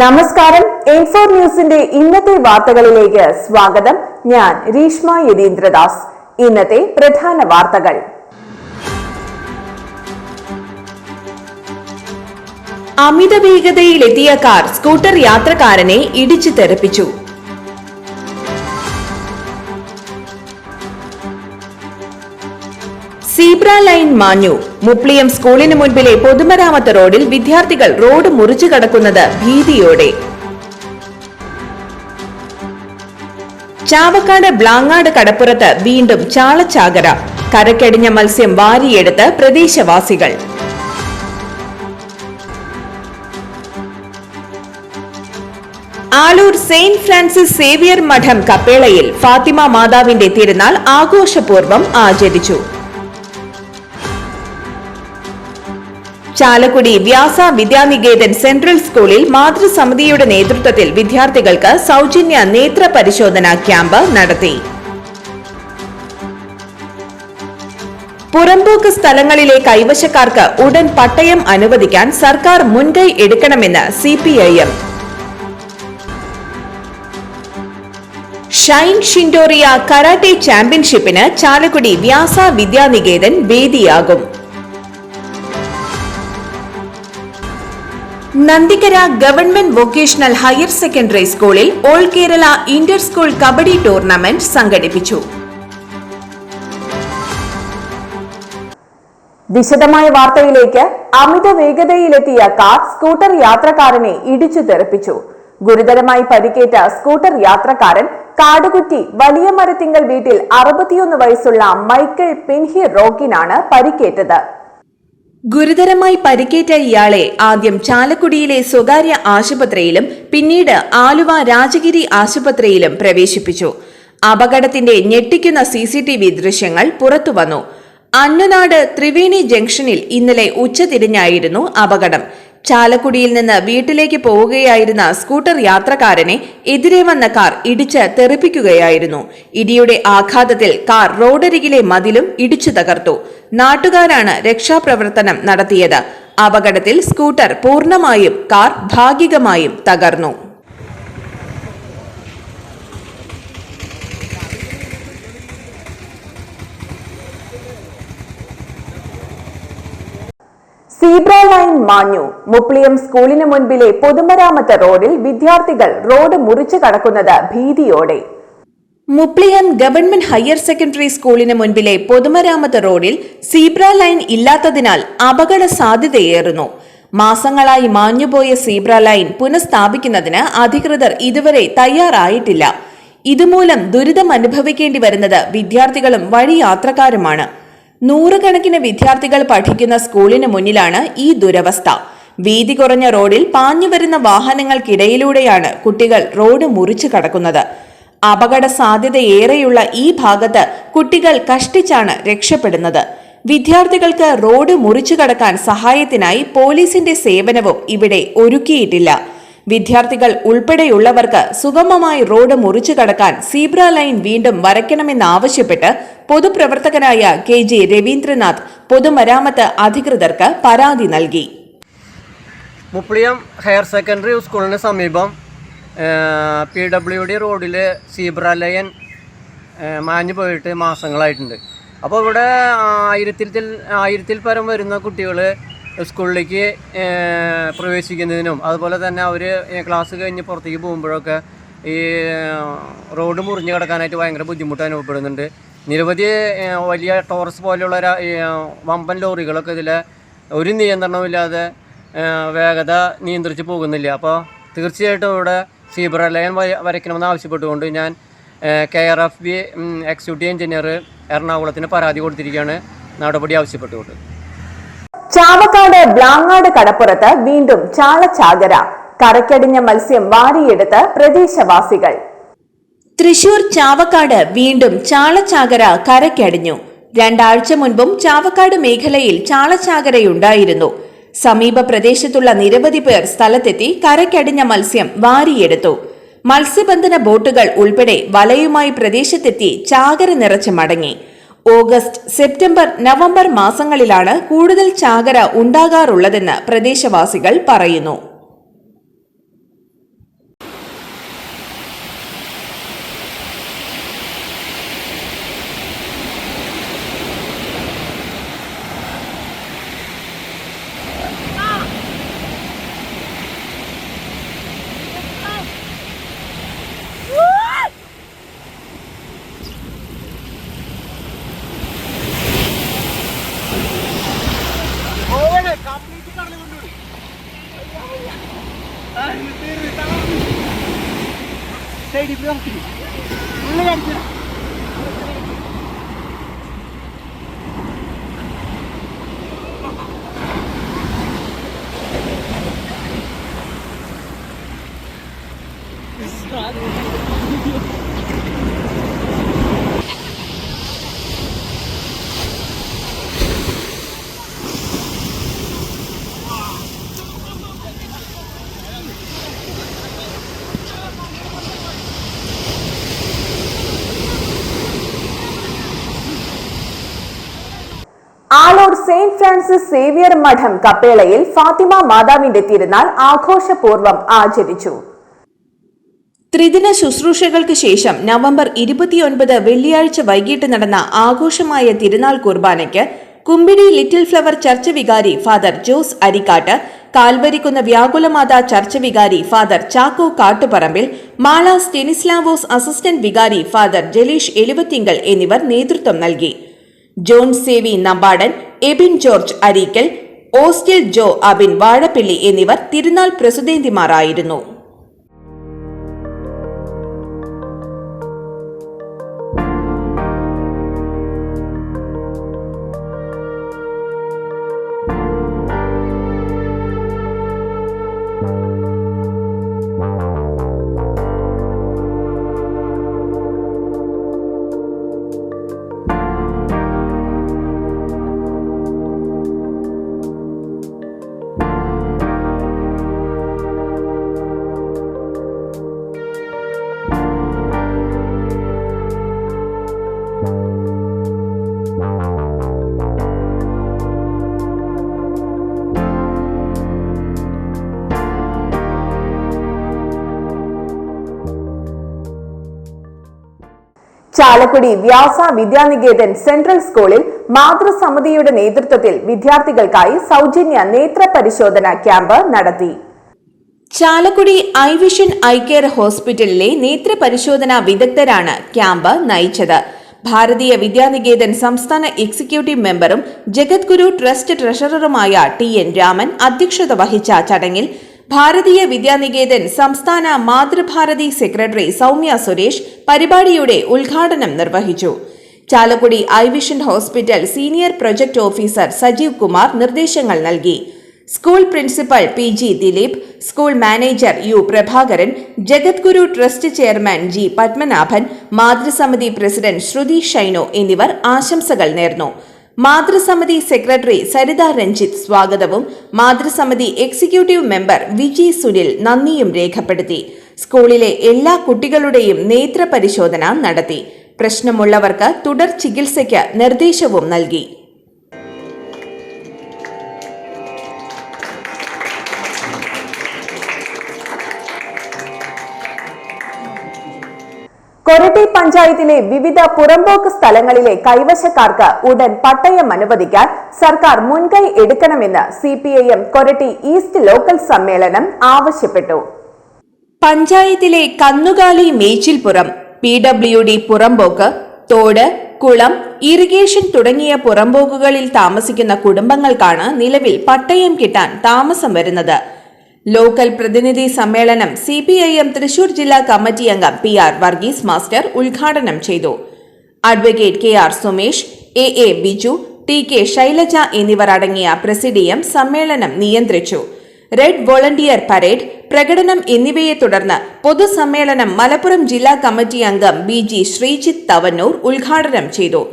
നമസ്കാരം. എൻഫോർ ന്യൂസിന്റെ ഇന്നത്തെ വാർത്തകളിലേക്ക് സ്വാഗതം. ഞാൻ രീഷ്മ യതീന്ദ്രദാസ്. ഇന്നത്തെ പ്രധാന വാർത്തകൾ. അമിത വേഗതയിലെത്തിയ കാർ സ്കൂട്ടർ യാത്രക്കാരനെ ഇടിച്ചു തെറിപ്പിച്ചു. സീബ്ര ലൈൻ മാഞ്ഞു. മുപ്ലിയം സ്കൂളിന് മുൻപിലെ പൊതുമരാമത്ത് റോഡിൽ വിദ്യാർത്ഥികൾ റോഡ് മുറിച്ചു കടക്കുന്നത് ഭീതിയോടെ. ചാവക്കാട് ബ്ലാങ്ങാട് കടപ്പുറത്ത് വീണ്ടും ചാളച്ചാകര. കരക്കടിഞ്ഞ മത്സ്യം വാരിയെടുത്ത് പ്രദേശവാസികൾ. ആലൂർ സെയിന്റ് ഫ്രാൻസിസ് സേവിയർ മഠം കപ്പേളയിൽ ഫാത്തിമ മാതാവിന്റെ തിരുനാൾ ആഘോഷപൂർവം ആചരിച്ചു. ചാലക്കുടി വ്യാസ വിദ്യാനികേതൻ സെൻട്രൽ സ്കൂളിൽ മാതൃസമിതിയുടെ നേതൃത്വത്തിൽ വിദ്യാർത്ഥികൾക്ക് സൗജന്യ നേത്ര പരിശോധന ക്യാമ്പ് നടത്തി. പുറമ്പോക്ക് സ്ഥലങ്ങളിലെ കൈവശക്കാർക്ക് ഉടൻ പട്ടയം അനുവദിക്കാൻ സർക്കാർ മുൻകൈ എടുക്കണമെന്ന് സിപിഐഎം. ഷൈൻ ഷിൻഡോറിയ കരാട്ടെ ചാമ്പ്യൻഷിപ്പിന് Chalakudy Vyasa Vidya Niketan വേദിയാകും. Nandikkara government vocational higher secondary സ്കൂളിൽ all Kerala inter school kabaddi tournament സംഘടിപ്പിച്ചു. വിശദമായ വാർത്തയിലേക്ക് അമിത വേഗതയിലെത്തിയ കാർ സ്കൂട്ടർ യാത്രക്കാരനെ ഇടിച്ചു തെറിപ്പിച്ചു. ഗുരുതരമായി പരിക്കേറ്റ സ്കൂട്ടർ യാത്രക്കാരൻ കാടുകുറ്റി വലിയ മരത്തിങ്കൽ വീട്ടിൽ അറുപത്തിയൊന്ന് വയസ്സുള്ള മൈക്കിൾ പിൻഹി റോക്കിനാണ് പരിക്കേറ്റത്. ഗുരുതരമായി പരിക്കേറ്റ ഇയാളെ ആദ്യം ചാലക്കുടിയിലെ സ്വകാര്യ ആശുപത്രിയിലും പിന്നീട് ആലുവ രാജഗിരി ആശുപത്രിയിലും പ്രവേശിപ്പിച്ചു. അപകടത്തിന്റെ ഞെട്ടിക്കുന്ന സി സി ടി വി ദൃശ്യങ്ങൾ പുറത്തുവന്നു അന്നനാട് ത്രിവേണി ജംഗ്ഷനിൽ ഇന്നലെ ഉച്ചതിരിഞ്ഞായിരുന്നു അപകടം. ചാലക്കുടിയിൽ നിന്ന് വീട്ടിലേക്ക് പോവുകയായിരുന്ന സ്കൂട്ടർ യാത്രക്കാരനെ എതിരെ വന്ന കാർ ഇടിച്ച് തെറിപ്പിക്കുകയായിരുന്നു. ഇടിയുടെ ആഘാതത്തിൽ കാർ റോഡരികിലെ മതിലും ഇടിച്ചു തകർത്തു. നാട്ടുകാരാണ് രക്ഷാപ്രവർത്തനം നടത്തിയത്. അപകടത്തിൽ സ്കൂട്ടർ പൂർണമായും കാർ ഭാഗികമായും തകർന്നു. സീബ്ര ലൈൻ മാഞ്ഞു. മുപ്ലിയം സ്കൂളിന് മുൻപിലെ പൊതുമരാമത്ത് റോഡിൽ വിദ്യാർത്ഥികൾ റോഡ് മുറിച്ചു കടക്കുന്നത് ഭീതിയോടെ. മുപ്ലിയം ഗവൺമെന്റ് ഹയർ സെക്കൻഡറി സ്കൂളിന് മുൻപിലെ പൊതുമരാമത്ത് റോഡിൽ സീബ്ര ലൈൻ ഇല്ലാത്തതിനാൽ അപകട സാധ്യതയേറുന്നു. മാസങ്ങളായി മാഞ്ഞുപോയ സീബ്ര ലൈൻ പുനഃസ്ഥാപിക്കുന്നതിന് അധികൃതർ ഇതുവരെ തയ്യാറായിട്ടില്ല. ഇതുമൂലം ദുരിതം അനുഭവിക്കേണ്ടി വരുന്നത് വിദ്യാർത്ഥികളും വഴിയാത്രക്കാരുമാണ്. നൂറുകണക്കിന് വിദ്യാർത്ഥികൾ പഠിക്കുന്ന സ്കൂളിന് മുന്നിലാണ് ഈ ദുരവസ്ഥ. വീതി കുറഞ്ഞ റോഡിൽ പാഞ്ഞുവരുന്ന വാഹനങ്ങൾക്കിടയിലൂടെയാണ് കുട്ടികൾ റോഡ് മുറിച്ചു കടക്കുന്നത്. അപകട സാധ്യതയേറെയുള്ള ഈ ഭാഗത്ത് കുട്ടികൾ കഷ്ടിച്ചാണ് രക്ഷപ്പെടുന്നത്. വിദ്യാർത്ഥികൾക്ക് റോഡ് മുറിച്ചു കടക്കാൻ സഹായത്തിനായി പോലീസിന്റെ സേവനവും ഇവിടെ ഒരുക്കിയിട്ടില്ല. വിദ്യാർത്ഥികൾ ഉൾപ്പെടെയുള്ളവർക്ക് സുഗമമായി റോഡ് മുറിച്ചു കടക്കാൻ സീബ്ര ലൈൻ വീണ്ടും വരയ്ക്കണമെന്നാവശ്യപ്പെട്ട് പൊതുപ്രവർത്തകനായ കെ ജെ രവീന്ദ്രനാഥ് പൊതുമരാമത്ത് അധികൃതർക്ക് പരാതി നൽകി. മുപ്ലിയം ഹയർ സെക്കൻഡറി സ്കൂളിന് സമീപം പി ഡബ്ല്യു ഡി റോഡിൽ സീബ്ര ലൈൻ മാഞ്ഞു പോയിട്ട് മാസങ്ങളായിട്ടുണ്ട്. അപ്പോൾ ഇവിടെ ആയിരത്തിൽ ആയിരത്തിൽ പരം വരുന്ന കുട്ടികൾ സ്കൂളിലേക്ക് പ്രവേശിക്കുന്നതിനും അതുപോലെ തന്നെ അവർ ക്ലാസ് കഴിഞ്ഞ് പുറത്തേക്ക് പോകുമ്പോഴൊക്കെ ഈ റോഡ് മുറിഞ്ഞു കിടക്കാനായിട്ട് ഭയങ്കര ബുദ്ധിമുട്ട് അനുഭവപ്പെടുന്നുണ്ട്. നിരവധി വലിയ ടോറസ് പോലെയുള്ള വമ്പൻ ലോറികളൊക്കെ ഇതിൽ ഒരു നിയന്ത്രണമില്ലാതെ വേഗത നിയന്ത്രിച്ച് പോകുന്നില്ല. അപ്പോൾ തീർച്ചയായിട്ടും ഇവിടെ സീബ്ര ലൈൻ വര- വരയ്ക്കണമെന്ന് ആവശ്യപ്പെട്ടുകൊണ്ട് ഞാൻ K R F B executive engineer എറണാകുളത്തിന് പരാതി കൊടുത്തിരിക്കുകയാണ്. നടപടി ആവശ്യപ്പെട്ടുകൊണ്ട്. ചാവക്കാട് ബ്ലാങ്ങാട് കടപ്പുറത്ത് വീണ്ടും ചാളച്ചാകര. കരക്കടിഞ്ഞ മത്സ്യം വാരിയെടുത്ത് പ്രദേശവാസികൾ. തൃശൂർ ചാവക്കാട് വീണ്ടും ചാളച്ചാകര കരക്കടിഞ്ഞു. രണ്ടാഴ്ച മുൻപും ചാവക്കാട് മേഖലയിൽ ചാളച്ചാകരയുണ്ടായിരുന്നു. സമീപ പ്രദേശത്തുള്ള നിരവധി പേർ സ്ഥലത്തെത്തി കരക്കടിഞ്ഞ മത്സ്യം വാരിയെടുത്തു. മത്സ്യബന്ധന ബോട്ടുകൾ ഉൾപ്പെടെ വലയുമായി പ്രദേശത്തെത്തി ചാകര നിറച്ച് മടങ്ങി. ഓഗസ്റ്റ് സെപ്റ്റംബർ നവംബർ മാസങ്ങളിലാണ് കൂടുതൽ ചാകര ഉണ്ടാകാറുള്ളതെന്ന് പ്രദേശവാസികൾ പറയുന്നു. ആളൂർ സെയിന്റ് ഫ്രാൻസിസ് സേവിയർ മഠം കപ്പേളയിൽ ഫാത്തിമ മാതാവിന്റെ തിരുനാൾ ആഘോഷപൂർവം ആചരിച്ചു. ത്രിദിന ശുശ്രൂഷകൾക്ക് ശേഷം നവംബർ ഇരുപത്തിയൊൻപത് വെള്ളിയാഴ്ച വൈകിട്ട് നടന്ന ആഘോഷമായ തിരുനാൾ കുർബാനയ്ക്ക് കുമ്പിടി ലിറ്റിൽ ഫ്ലവർ ചർച്ച് വികാരി father Jose Arikkat Kalvarikkunnu Vyakulamatha church വികാരി father Chacko Kattuparambil Mala Stanislaus assistant വികാരി ഫാദർ ജലീഷ് എലുവത്തിങ്കൽ എന്നിവർ നേതൃത്വം നൽകി. John Sevi Nampadan Ebin George Areekal Austin Joe Abin Vazhappilly എന്നിവർ തിരുനാൾ പ്രസിദ്ധേന്തിമാരായിരുന്നു ചാലക്കുടി വ്യാസ വിദ്യാനികേതൻ സെൻട്രൽ സ്കൂളിൽ മാതൃസമിതിയുടെ നേതൃത്വത്തിൽ വിദ്യാർത്ഥികൾക്കായി സൗജന്യ നേത്ര പരിശോധന ക്യാമ്പ് നടത്തി. Chalakudy eye vision eye care ഹോസ്പിറ്റലിലെ നേത്ര പരിശോധനാ വിദഗ്ധരാണ് ക്യാമ്പ് നയിച്ചത്. ഭാരതീയ വിദ്യാനികേതൻ സംസ്ഥാന എക്സിക്യൂട്ടീവ് മെമ്പറും ജഗദ്ഗുരു ട്രസ്റ്റ് ട്രഷററുമായ ടി എൻ രാമൻ അധ്യക്ഷത വഹിച്ച ചടങ്ങിൽ ഭാരതീയ വിദ്യാനികേതൻ സംസ്ഥാന മാതൃഭാരതി സെക്രട്ടറി സൗമ്യ സുരേഷ് പരിപാടിയുടെ ഉദ്ഘാടനം നിർവഹിച്ചു. Chalakudy eye vision vision hospital senior project officer Sajeev Kumar നിർദ്ദേശങ്ങൾ നൽകി. School principal P G Dileep school manager U Prabhakaran Jagadguru trust chairman G Padmanabhan മാതൃസമിതി president ശ്രുതി ഷൈനോ എന്നിവർ ആശംസകൾ നേർന്നു. മാതൃസമിതി സെക്രട്ടറി സരിത രഞ്ജിത്ത് സ്വാഗതവും. മാതൃസമിതി എക്സിക്യൂട്ടീവ് മെമ്പർ വിജി സുനിൽ നന്ദിയും രേഖപ്പെടുത്തി. സ്കൂളിലെ എല്ലാ കുട്ടികളുടെയും നേത്ര നടത്തി. പ്രശ്നമുള്ളവർക്ക് തുടർ ചികിത്സയ്ക്ക് നിർദ്ദേശവും നൽകി. കൊരട്ടി പഞ്ചായത്തിലെ വിവിധ പുറമ്പോക്ക് സ്ഥലങ്ങളിലെ കൈവശക്കാർക്ക് ഉടൻ പട്ടയം അനുവദിക്കാൻ സർക്കാർ മുൻകൈ എടുക്കണമെന്ന് C P I M Koratty east local സമ്മേളനം ആവശ്യപ്പെട്ടു. പഞ്ചായത്തിലെ കന്നുകാലി മേച്ചിൽപ്പുറം പി ഡബ്ല്യു ഡി പുറമ്പോക്ക് തോട് കുളം ഇറിഗേഷൻ തുടങ്ങിയ പുറമ്പോക്കുകളിൽ താമസിക്കുന്ന കുടുംബങ്ങൾക്കാണ് നിലവിൽ പട്ടയം കിട്ടാൻ താമസം വരുന്നത്. ലോക്കൽ പ്രതിനിധി സമ്മേളനം C P I M Thrissur ജില്ലാ കമ്മിറ്റി അംഗം പി ആർ വർഗീസ് മാസ്റ്റർ ഉദ്ഘാടനം ചെയ്തു. Advocate K R Sumesh A A Biju T K Shailaja എന്നിവർ അടങ്ങിയ പ്രസിഡിയം സമ്മേളനം നിയന്ത്രിച്ചു. റെഡ് വോളണ്ടിയർ പരേഡ് പ്രകടനം എന്നിവയെ തുടർന്ന് പൊതുസമ്മേളനം മലപ്പുറം ജില്ലാ കമ്മിറ്റി അംഗം ബി ജി ശ്രീജിത്ത് തവന്നൂർ ഉദ്ഘാടനം ചെയ്തു.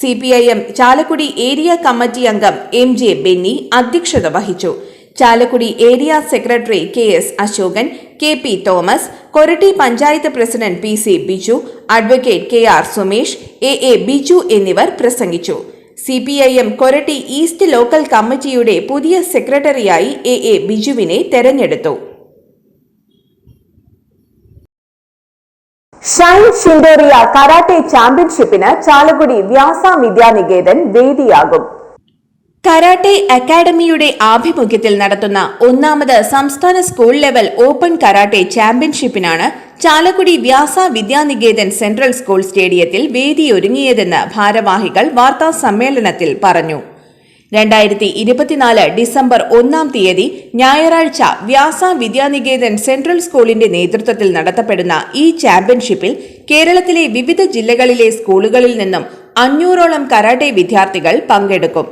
C P I M Chalakudy area committee അംഗം എം ജെ ബെന്നി അധ്യക്ഷത വഹിച്ചു. Chalakudy area secretary K S Ashokan K P Thomas Koratty panchayat president P C Biju advocate K R Sumesh A A Biju എന്നിവർ പ്രസംഗിച്ചു. C P I M Koratty east local കമ്മിറ്റിയുടെ പുതിയ സെക്രട്ടറിയായി A A ബിജുവിനെ തെരഞ്ഞെടുത്തു. Shine ഷിൻഡോറിയ karate ചാമ്പ്യൻഷിപ്പിന് ചാലക്കുടി വ്യാസ വിദ്യാനികേതൻ വേദിയാകും. Karate അക്കാദമിയുടെ ആഭിമുഖ്യത്തിൽ നടത്തുന്ന ഒന്നാമത് സംസ്ഥാന സ്കൂൾ ലെവൽ ഓപ്പൺ കരാട്ടെ ചാമ്പ്യൻഷിപ്പിനാണ് ചാലക്കുടി വ്യാസ വിദ്യാനികേതൻ സെൻട്രൽ സ്കൂൾ സ്റ്റേഡിയത്തിൽ വേദിയൊരുങ്ങിയതെന്ന് ഭാരവാഹികൾ വാർത്താ സമ്മേളനത്തിൽ പറഞ്ഞു. രണ്ടായിരത്തി ഇരുപത്തിനാല് ഡിസംബർ ഒന്നാം തീയതി ഞായറാഴ്ച വ്യാസ വിദ്യാനികേതൻ സെൻട്രൽ സ്കൂളിന്റെ നേതൃത്വത്തിൽ നടത്തപ്പെടുന്ന ഈ ചാമ്പ്യൻഷിപ്പിൽ കേരളത്തിലെ വിവിധ ജില്ലകളിലെ സ്കൂളുകളിൽ നിന്നും അഞ്ഞൂറോളം കരാട്ടെ വിദ്യാർത്ഥികൾ പങ്കെടുക്കും.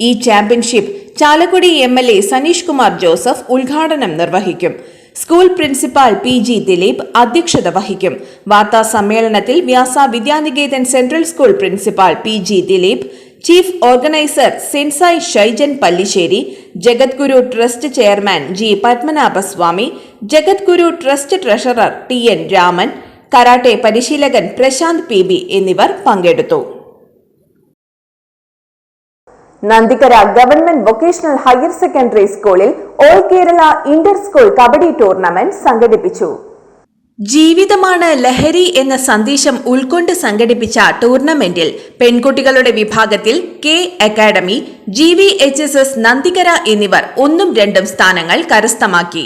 ഈ championship Chalakudy M L A Saneesh Kumar Joseph ഉദ്ഘാടനം നിർവഹിക്കും. School principal P G Dileep അധ്യക്ഷത വഹിക്കും. വാർത്താ സമ്മേളനത്തിൽ Vyasa Vidyanikethan central school principal P G Dileep chief organiser sensei Shyjan Pallissery Jagadguru trust chairman G Padmanabhaswamy Jagadguru trust treasurer T N Raman karate പരിശീലകൻ Prashant P B എന്നിവർ പങ്കെടുത്തു. Nandikkara government vocational higher secondary സ്കൂളിൽ all Kerala inter school kabaddi tournament സംഘടിപ്പിച്ചു. ജീവിതമാണ് ലഹരി എന്ന സന്ദേശം ഉൾക്കൊണ്ട് സംഘടിപ്പിച്ച ടൂർണമെന്റിൽ പെൺകുട്ടികളുടെ വിഭാഗത്തിൽ K academy G V H S S Nandikara എന്നിവർ ഒന്നും രണ്ടും സ്ഥാനങ്ങൾ കരസ്ഥമാക്കി.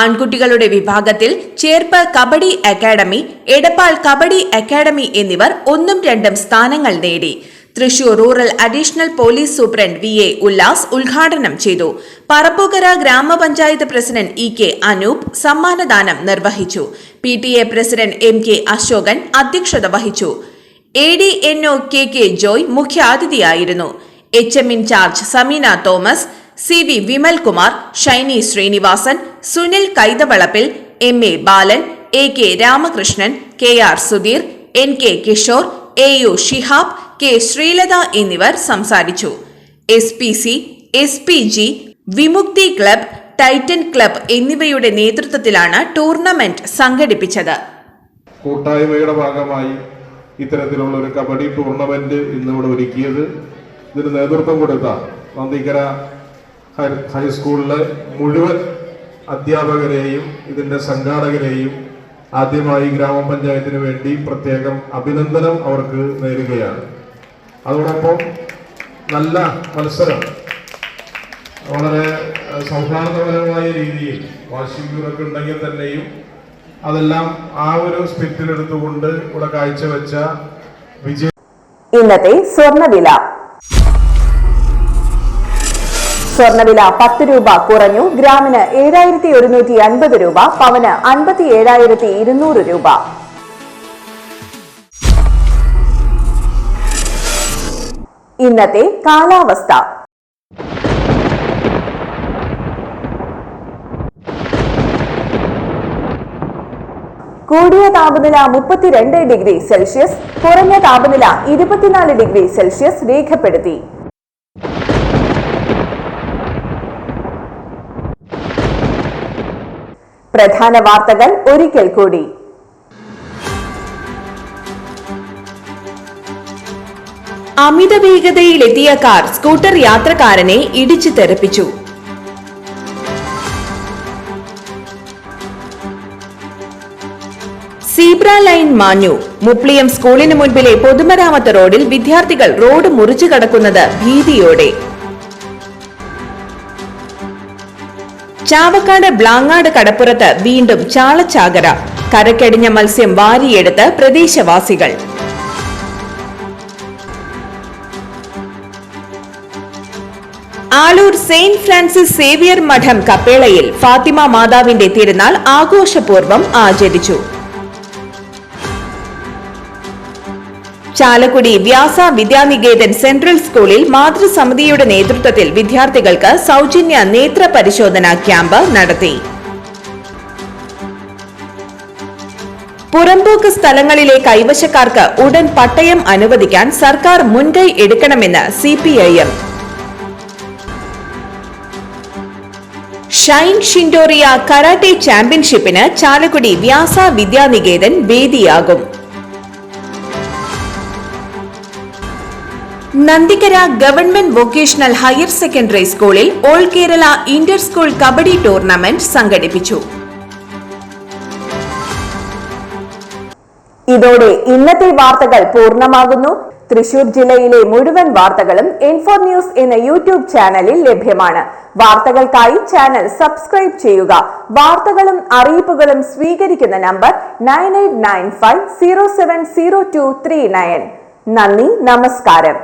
ആൺകുട്ടികളുടെ വിഭാഗത്തിൽ ചേർപ്പ് കബഡി അക്കാഡമി എടപ്പാൾ കബഡി അക്കാഡമി എന്നിവർ ഒന്നും രണ്ടും സ്ഥാനങ്ങൾ നേടി. Thrissur rural additional police superintendent V A Ullas ഉദ്ഘാടനം ചെയ്തു. പറപ്പുകര ഗ്രാമപഞ്ചായത്ത് പ്രസിഡന്റ് ഇ കെ അനൂപ് സമ്മാനദാനം നിർവഹിച്ചു. P T A president M K Ashokan അധ്യക്ഷത വഹിച്ചു. A D N O K K Joy മുഖ്യാതിഥിയായിരുന്നു. H M in charge Sameena Thomas C V Vimal Kumar Shiny Srinivasan Sunil Kaithavalappil M A Balan A K Ramakrishnan K R Sudheer N K Kishore A U Shihab K Sreelatha എന്നിവർ സംസാരിച്ചു. S P C S P G Vimukthi club Titan club എന്നിവയുടെ നേതൃത്വത്തിലാണ് tournament സംഘടിപ്പിച്ചത്. കൂട്ടായ്മയുടെ ഭാഗമായി ഇത്തരത്തിലുള്ള ഒരു kabaddi tournament ഇന്നിവിടെ ഒരുക്കിയത് ഇതിന് നേതൃത്വം കൊടുത്ത നന്ദിക്കര ഹൈസ്കൂളിലെ മുഴുവൻ അധ്യാപകരെയും ഇതിന്റെ സംഘാടകരെയും ആദ്യമായി ഗ്രാമപഞ്ചായത്തിന് വേണ്ടി പ്രത്യേകം അഭിനന്ദനം അവർക്ക് നേരുകയാണ്. അതോടൊപ്പം നല്ല മത്സരം. വളരെ സൗഹാർദ്ദപരമായ രീതിയിൽ വാശിക്കൂറൊക്കെ ഉണ്ടെങ്കിൽ തന്നെയും അതെല്ലാം ആ ഒരു സ്പിരിറ്റിലെടുത്തുകൊണ്ട് ഇവിടെ കാഴ്ചവെച്ച വിജയ ഇന്നത്തെ സ്വർണവില സ്വർണവില പത്ത് രൂപ കുറഞ്ഞു. ഗ്രാമിന് ഏഴായിരത്തി ഒരുന്നൂറ്റി അൻപത് രൂപ പവന് അൻപത്തി ഏഴായിരത്തി ഇരുന്നൂറ് രൂപ. ഇന്നത്തെ കാലാവസ്ഥ. കൂടിയ താപനില മുപ്പത്തിരണ്ട് ഡിഗ്രി സെൽഷ്യസ് കുറഞ്ഞ താപനില ഇരുപത്തിനാല് ഡിഗ്രി സെൽഷ്യസ് രേഖപ്പെടുത്തി. പ്രധാന വാർത്തകൾ ഒരിക്കൽ കൂടി. അമിത വേഗതയിലെത്തിയ കാർ സ്കൂട്ടർ യാത്രക്കാരനെ ഇടിച്ചു തെറിപ്പിച്ചു. സീബ്ര ലൈൻ മാഞ്ഞു. മുപ്ലിയം സ്കൂളിന് മുൻപിലെ പൊതുമരാമത്ത് റോഡിൽ വിദ്യാർത്ഥികൾ റോഡ് മുറിച്ചു കടക്കുന്നത് ഭീതിയോടെ. ചാവക്കാട് ബ്ലാങ്ങാട് കടപ്പുറത്ത് വീണ്ടും ചാളച്ചാകര. കരക്കടിഞ്ഞ മത്സ്യം വാരിയെടുത്ത് പ്രദേശവാസികൾ. ആലൂർ സെയിന്റ് ഫ്രാൻസിസ് സേവിയർ മഠം കപ്പേളയിൽ ഫാത്തിമ മാതാവിന്റെ തിരുനാൾ ആഘോഷപൂർവം ആചരിച്ചു. ചാലക്കുടി വ്യാസ വിദ്യാനികേതൻ സെൻട്രൽ സ്കൂളിൽ മാതൃസമിതിയുടെ നേതൃത്വത്തിൽ വിദ്യാർത്ഥികൾക്ക് സൗജന്യ നേത്ര പരിശോധന ക്യാമ്പ് നടത്തി. പുറമ്പോക്ക് സ്ഥലങ്ങളിലെ കൈവശക്കാർക്ക് ഉടൻ പട്ടയം അനുവദിക്കാൻ സർക്കാർ മുൻകൈ എടുക്കണമെന്ന് സിപിഐഎം. ഷൈൻ ഷിൻഡോറിയ കരാട്ടെ ചാമ്പ്യൻഷിപ്പിന് Chalakudy Vyasa Vidya Niketan വേദിയാകും. Nandikkara government vocational higher secondary സ്കൂളിൽ all Kerala inter school kabaddi tournament സംഘടിപ്പിച്ചു. ഇതോടെ ഇന്നത്തെ വാർത്തകൾ പൂർണമാകുന്നു. തൃശൂർ ജില്ലയിലെ മുഴുവൻ വാർത്തകളും ഇൻഫോ ന്യൂസ് എന്ന യൂട്യൂബ് ചാനലിൽ ലഭ്യമാണ്. വാർത്തകൾക്കായി ചാനൽ സബ്സ്ക്രൈബ് ചെയ്യുക. വാർത്തകളും അറിയിപ്പുകളും സ്വീകരിക്കുന്ന number nine eight nine five zero seven zero two three nine. നന്ദി നമസ്കാരം.